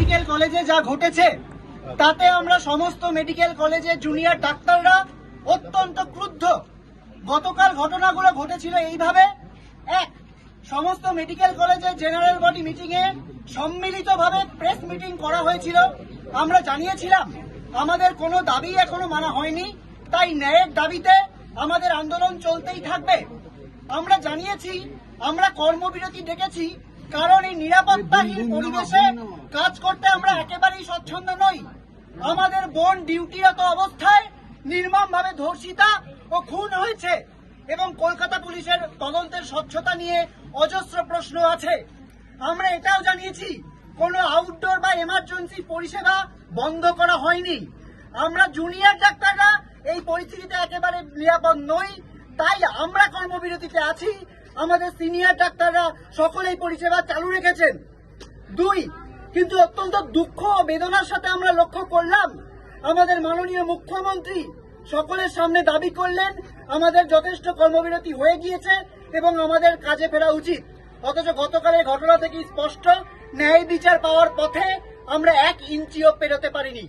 Medical কলেজে যা ঘটেছে, তাতে আমরা সমস্ত মেডিকেল কলেজের জুনিয়র ডাক্তাররা অত্যন্ত ক্রুদ্ধ। গতকাল ঘটনাগুলো ঘটেছিল এইভাবে। এক, সমস্ত মেডিকেল কলেজের জেনারেল বডি মিটিং এ সম্মিলিতভাবে প্রেস মিটিং করা হয়েছিল। আমরা জানিয়েছিলাম, আমাদের কোনো দাবি এখনও মানা হয়নি। তাই ন্যায়ের দাবিতে আমাদের আন্দোলন চলতেই থাকবে। আমরা জানিয়েছি, আমরা কর্মবিরতি ডেকেছি কারণ এই নিরাপত্তাহীন পরিবেশে কাজ করতে আমরা একেবারেই স্বচ্ছন্দ নই। আমাদের বোন ডিউটিরত অবস্থায় নির্মমভাবে ধর্ষিতা ও খুন হয়েছে এবং কলকাতা পুলিশের তদন্তের স্বচ্ছতা নিয়ে অজস্র প্রশ্ন আছে। আমরা এটাও জানিয়েছি কোনো আউটডোর বা এমার্জেন্সি পরিষেবা বন্ধ করা হয়নি। আমরা জুনিয়র ডাক্তাররা এই পরিস্থিতিতে একেবারে নিরাপদ নই। তাই আমরা কর্মবিরতিতে আছি। আমাদের সিনিয়র ডাক্তাররা সকলেই পরিষেবা চালু রেখেছেন। দুই, কিন্তু অত্যন্ত দুঃখ ও বেদনার সাথে আমরা লক্ষ্য করলাম, আমাদের মাননীয় মুখ্যমন্ত্রী সকলের সামনে দাবি করলেন, আমাদের যথেষ্ট কর্মবিরতি হয়ে গিয়েছে এবং আমাদের কাজে ফেরা উচিত। অথচ গতকালের ঘটনা থেকে স্পষ্ট, ন্যায় বিচার পাওয়ার পথে আমরা এক ইঞ্চিও পেরোতে পারিনি।